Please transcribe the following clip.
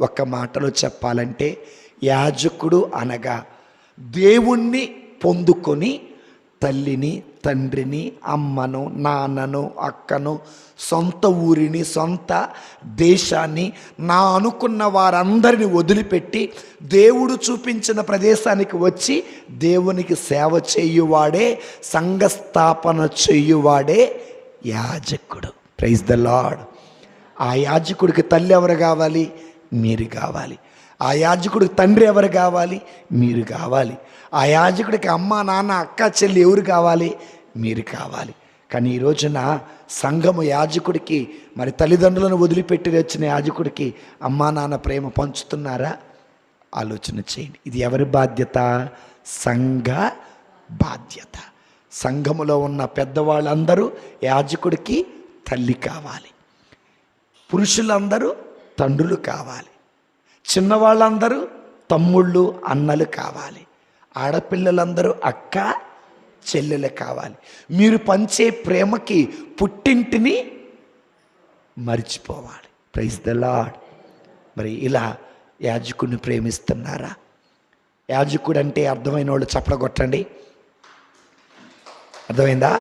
ఒక్క మాటలో చెప్పాలంటే యాజకుడు అనగా దేవుణ్ణి పొందుకొని తల్లిని తండ్రిని అమ్మను నాన్నను అక్కను సొంత ఊరిని సొంత దేశాన్ని నా అనుకున్న వారందరిని వదిలిపెట్టి దేవుడు చూపించిన ప్రదేశానికి వచ్చి దేవునికి సేవ చేయువాడే సంఘస్థాపన చేయువాడే యాజకుడు. ప్రైజ్ ద లాడ్ ఆ యాజకుడికి తల్లి ఎవరు కావాలి? మీరు కావాలి. ఆ యాజకుడికి తండ్రి ఎవరు కావాలి? మీరు కావాలి. ఆ యాజకుడికి అమ్మ నాన్న అక్క చెల్లి ఎవరు కావాలి? మీరు కావాలి. కానీ ఈ రోజున సంఘము యాజకుడికి మరి తల్లిదండ్రులను వదిలిపెట్టి వచ్చిన యాజకుడికి అమ్మా నాన్న ప్రేమ పంచుతున్నారా? ఆలోచన చేయండి. ఇది ఎవరి బాధ్యత? సంఘ బాధ్యత. సంఘములో ఉన్న పెద్దవాళ్ళందరూ యాజకుడికి తల్లి కావాలి. పురుషులందరూ తండ్రులు కావాలి. చిన్నవాళ్ళందరూ తమ్ముళ్ళు అన్నలు కావాలి. ఆడపిల్లలందరూ అక్క చెల్లెలు కావాలి. మీరు పంచే ప్రేమకి పుట్టింటిని మర్చిపోవాలి. ప్రైజ్ ద లాడ్ మరి ఇలా యాజకుడిని ప్రేమిస్తున్నారా? యాజకుడు అంటే అర్థమైన వాళ్ళు చప్పడగొట్టండి. అర్థమైందా?